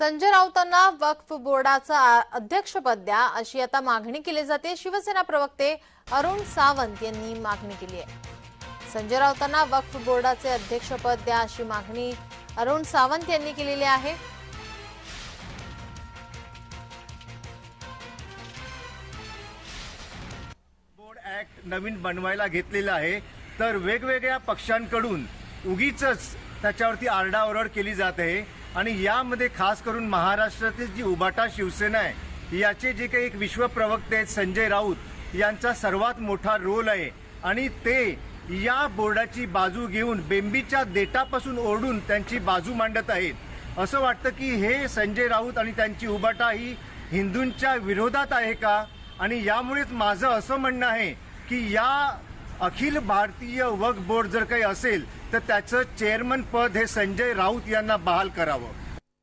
संजय राऊतांना वक्फ बोर्डाचं अध्यक्षपद द्या अशी आता मागणी केली जाते. शिवसेना प्रवक्ते अरुण सावंत यांनी मागणी केली आहे. संजय राऊतांना वक्फ बोर्डाचे अध्यक्षपद द्या अशी मागणी अरुण सावंत यांनी केलेली आहे. बोर्ड ऍक्ट नवीन बनवायला घेतलेला आहे. तर वेगवेगळ्या पक्षांकडून उगीच त्याच्यावरती आरडाओरड केली जात आहे. आणि यामध्ये खास करून महाराष्ट्रातील जी उबाटा शिवसेना आहे याचे जे काही एक विश्व प्रवक्ते आहेत संजय राऊत यांचा सर्वात मोठा रोल आहे. आणि ते या बोर्डाची बाजू घेऊन बेंबीच्या देटापासून ओढून त्यांची बाजू मांडत आहेत. असं वाटतं की हे संजय राऊत आणि त्यांची उबाटा ही हिंदूंच्या विरोधात आहे का? आणि यामुळेच माझं असं म्हणणं आहे की या अखिल भारतीय वक्फ बोर्ड जर काही असेल तर त्याचं चेअरमन पद हे संजय राऊत यांना बहाल करावं.